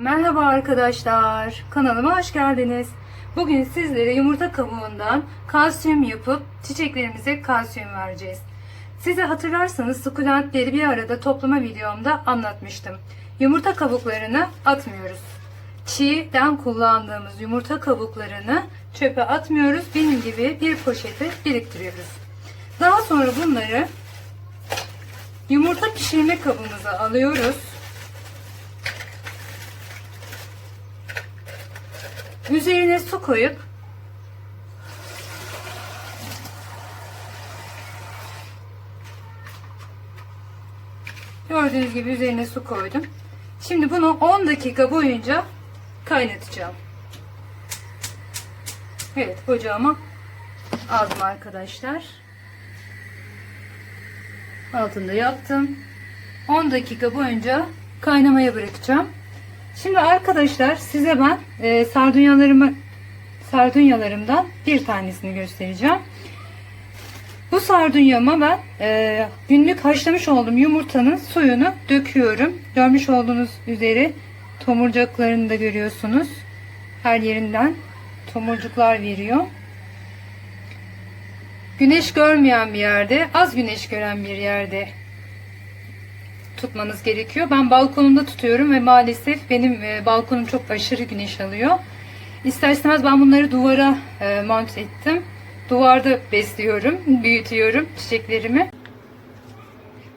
Merhaba arkadaşlar, kanalıma hoş geldiniz. Bugün sizlere yumurta kabuğundan kalsiyum yapıp çiçeklerimize kalsiyum vereceğiz. Size hatırlarsanız sukulentleri bir arada toplama videomda anlatmıştım. Yumurta kabuklarını atmıyoruz. Çiğden kullandığımız yumurta kabuklarını çöpe atmıyoruz. Benim gibi bir poşete biriktiriyoruz. Daha sonra bunları yumurta pişirme kabımıza alıyoruz. Üzerine su koyup Gördüğünüz gibi üzerine su koydum. Şimdi bunu 10 dakika boyunca kaynatacağım. Evet ocağıma aldım arkadaşlar. Altında yaptım. 10 dakika boyunca kaynamaya bırakacağım. Şimdi arkadaşlar size ben e, sardunyalarımı sardunyalarımdan bir tanesini göstereceğim. Bu sardunyama ben e, günlük haşlamış olduğum yumurtanın suyunu döküyorum. Görmüş olduğunuz üzeri tomurcuklarını da görüyorsunuz. Her yerinden tomurcuklar veriyor. Güneş görmeyen bir yerde, az güneş gören bir yerde tutmanız gerekiyor. Ben balkonumda tutuyorum ve maalesef benim e, balkonum çok aşırı güneş alıyor. İster istemez ben bunları duvara e, mont ettim. Duvarda besliyorum, büyütüyorum çiçeklerimi.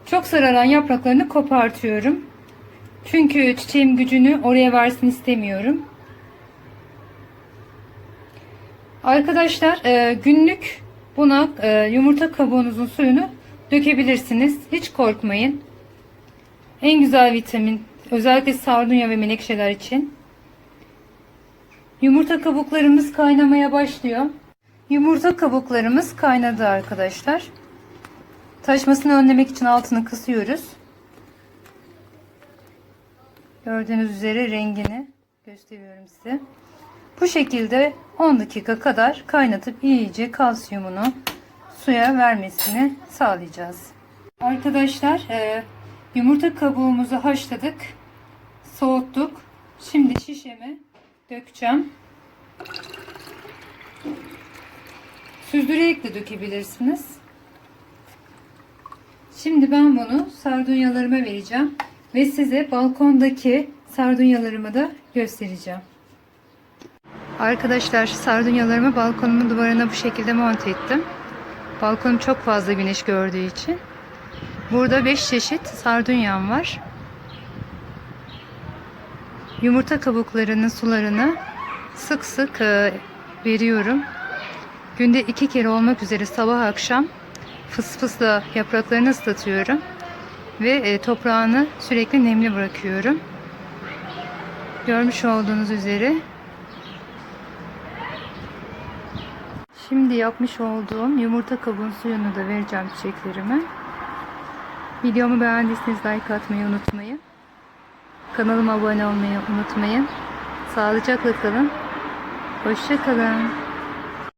Çok sararan yapraklarını kopartıyorum. Çünkü çiçeğim gücünü oraya versin istemiyorum. Arkadaşlar e, günlük buna e, yumurta kabuğunuzun suyunu dökebilirsiniz. Hiç korkmayın. En güzel vitamin özellikle sardunya ve menekşeler için. Yumurta kabuklarımız kaynamaya başlıyor. Yumurta kabuklarımız kaynadı arkadaşlar. Taşmasını önlemek için altını kısıyoruz. Gördüğünüz üzere rengini gösteriyorum size. Bu şekilde 10 dakika kadar kaynatıp iyice kalsiyumunu suya vermesini sağlayacağız. Arkadaşlar e, yumurta kabuğumuzu haşladık. Soğuttuk. Şimdi şişeme dökeceğim. Süzdürerek de dökebilirsiniz. Şimdi ben bunu sardunyalarıma vereceğim. Ve size balkondaki sardunyalarımı da göstereceğim. Arkadaşlar sardunyalarımı balkonumun duvarına bu şekilde monte ettim. Balkonum çok fazla güneş gördüğü için. Burada 5 çeşit sardunyam var. Yumurta kabuklarının sularını sık sık e, veriyorum. Günde iki kere olmak üzere sabah akşam fıs fısla yapraklarını ıslatıyorum. Ve e, toprağını sürekli nemli bırakıyorum. Görmüş olduğunuz üzere Şimdi yapmış olduğum yumurta kabuğun suyunu da vereceğim çiçeklerime. Videomu beğendiyseniz like atmayı unutmayın. Kanalıma abone olmayı unutmayın. Sağlıcakla kalın. Hoşça kalın.